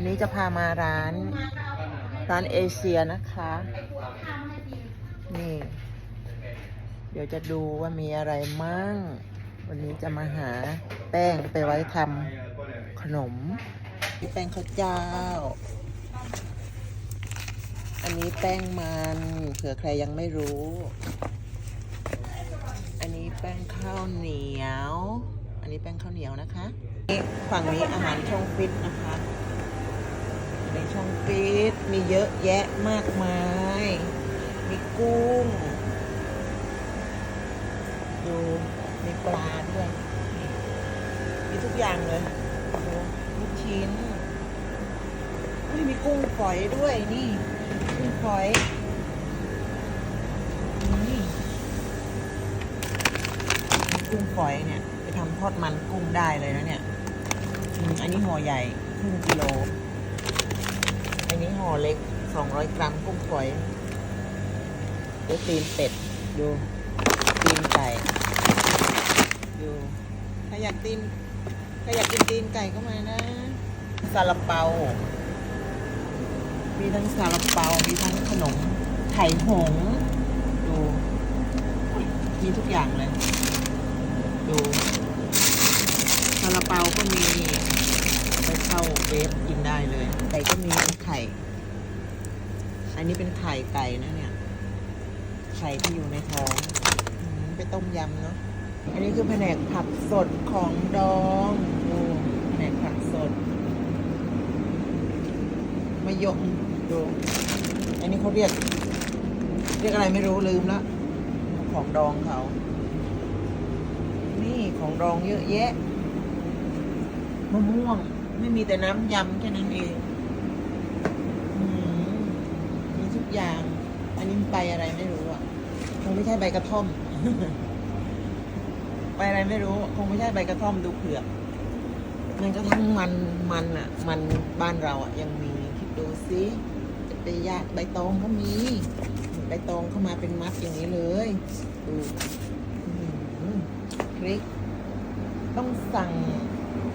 วันนี้จะพามาร้าน ร้านเอเชียนะคะ นี่ เดี๋ยวจะดูว่ามีอะไรมั่ง วันนี้จะมาหาแป้งไปไว้ทำขนมนี่แป้งข้าวเจ้า อันนี้แป้งมันเผื่อใครยังไม่รู้ อันนี้แป้งข้าวเหนียว อันนี้แป้งข้าวเหนียวนะคะฝั่งนี้อาหารช่องฟิตนะคะ ในช่องฟิตมีเยอะแยะมากมาย มีกุ้ง ดูมีปลาด้วยมีทุกอย่างเลยดูลูกชิ้นอุ๊ยมีกุ้งฝอยด้วยนี่กุ้งฝอยนี่มีกุ้งฝอยเนี่ย ไปทำทอดมันกุ้งได้เลยนะเนี่ยอันนี้ห่อใหญ่ครึ่งกิโล อันนี้ห่อเล็ก 200 กรัมกุ้งฝอยดูตีนเป็ด ดูตีนไก่ ดูถ้าอยากตีนถ้าอยากกินตีนไก่ก็มานะซาลาเปา มีทั้งซาลาเปา มีทั้งขนมไข่หง ดู มีทุกอย่างเลย ดูซาลาเปาก็มีไปเข้าเวฟกินได้เลยไก่ก็มีไข่อันนี้เป็นไข่ไก่นะเนี่ย ไข่ที่อยู่ในท้องไปต้มยำเนาะ อันนี้คือแผนกผักสดของดองดูแผนกผักสดมะยมดู อันนี้เขาเรียก เรียกอะไรไม่รู้ลืมละของดองเขา นี่ของดองเยอะแยะมะม่วง ไม่มีแต่น้ำยำแค่นั้นเองอืมมีทุกอ ย่าง อันนี้ใบอะไรไม่รู้อะ คงไม่ใช่ใบกระท่อม ใบอะไรไม่รู้ คงไม่ใช่ใบกระท่อมดูเผือก มันก็ทั้งมันมันอะ มันบ้านเราอะยังมีคิดดูสิจะไปยากใบตองก็มี ใบตองเข้ามาเป็นมัดอย่างนี้เลยดูพริก ต้องสั่ง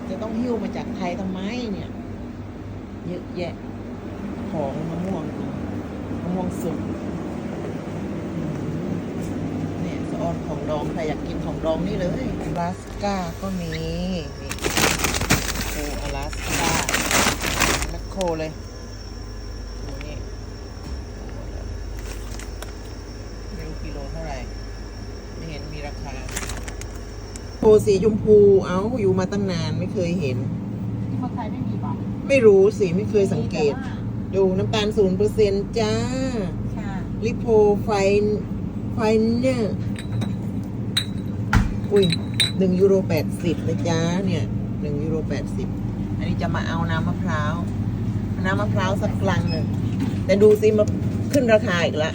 จะต้องหิ้วมาจากไทยทำไมเนี่ย เยอะแยะ ของมะม่วง มะม่วงสุกอืมเนี่ยสะออนของดองใครอยากกินของดองนี่เลยอลาสก้าก็มีนี่โอ้อลาสก้าแมคโครเลยดูนี่ไม่รู้กิโลเท่าไหร่ ไม่เห็นมีราคาโพสีชมพูเอ้าอยู่มาตั้งนานไม่เคยเห็นที่เมืองไทยไม่มีป่ะไม่รู้สิไม่เคยสังเกต ดูน้ำตาลศูนเปอร์เซ็นจ้า ค่ะลิโพไฟไฟเนอร์อุ้ยหนึ่งยูโรแปดสิบนะจ้าเนี่ยหนึ่งยูโรแปดสิบอันนี้จะมาเอาน้ำมะพร้าว น้ำมะพร้าวสักกลังหนึ่งแต่ดูสิมาขึ้นราคาอีกละ